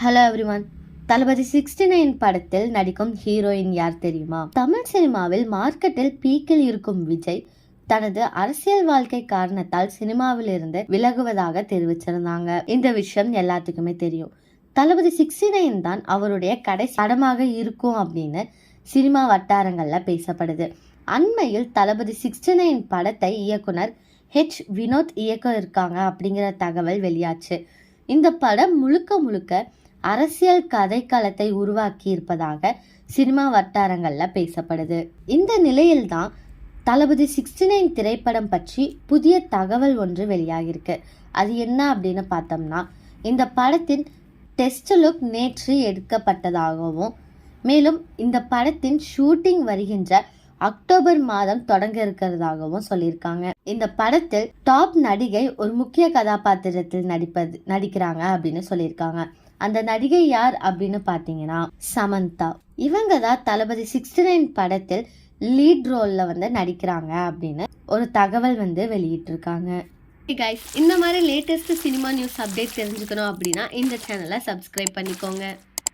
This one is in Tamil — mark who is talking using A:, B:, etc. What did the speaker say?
A: Hello everyone Thalapathy sixty nine படத்தில் நடிக்கும் ஹீரோயின் யார் தெரியுமா? தமிழ் சினிமாவில் மார்க்கெட்டில் பீக்கில் இருக்கும் விஜய் தனது அரசியல் வாழ்க்கை காரணத்தால் சினிமாவில் இருந்து விலகுவதாக தெரிவிச்சிருந்தாங்க. இந்த விஷயம் எல்லாத்துக்குமே தெரியும். தளபதி சிக்ஸ்டி நைன் தான் அவருடைய கடைசி படமாக இருக்கும் அப்படின்னு சினிமா வட்டாரங்களில் பேசப்படுது. அண்மையில் தளபதி சிக்ஸ்டி நைன் படத்தை இயக்குனர் ஹெச் வினோத் இயக்க இருக்காங்க அப்படிங்கிற தகவல் வெளியாச்சு. இந்த படம் முழுக்க முழுக்க அரசியல் கதைக்களத்தை உருவாக்கி இருப்பதாக சினிமா வட்டாரங்களில் பேசப்படுது. இந்த நிலையில்தான் தளபதி சிக்ஸ்டி நைன் திரைப்படம் பற்றி புதிய தகவல் ஒன்று வெளியாகிருக்கு அது என்ன அப்படின்னு பார்த்தோம்னா இந்த படத்தின் டெஸ்ட் லுக் நேற்று எடுக்கப்பட்டதாகவும் மேலும் இந்த படத்தின் ஷூட்டிங் வருகின்ற அக்டோபர் மாதம் தொடங்க இருக்கிறதாகவும் சொல்லியிருக்காங்க. இந்த படத்தில் டாப் நடிகை ஒரு முக்கிய கதாபாத்திரத்தில் நடிப்பது நடிக்கிறாங்க அப்படின்னு சொல்லியிருக்காங்க. அந்த நடிகை யார் அப்படின்னு பார்த்தீங்கன்னா சமந்தா. இவங்க தான் தளபதி சிக்ஸ்டி நைன் படத்தில் லீட் ரோலில் வந்து நடிக்கிறாங்க அப்படின்னு ஒரு தகவல் வந்து வெளியிட்டிருக்காங்க. கைஸ் இந்த மாதிரி லேட்டஸ்ட் சினிமா நியூஸ் அப்டேட் தெரிஞ்சுக்கணும் அப்படின்னா இந்த சேனலை சப்ஸ்கிரைப் பண்ணிக்கோங்க.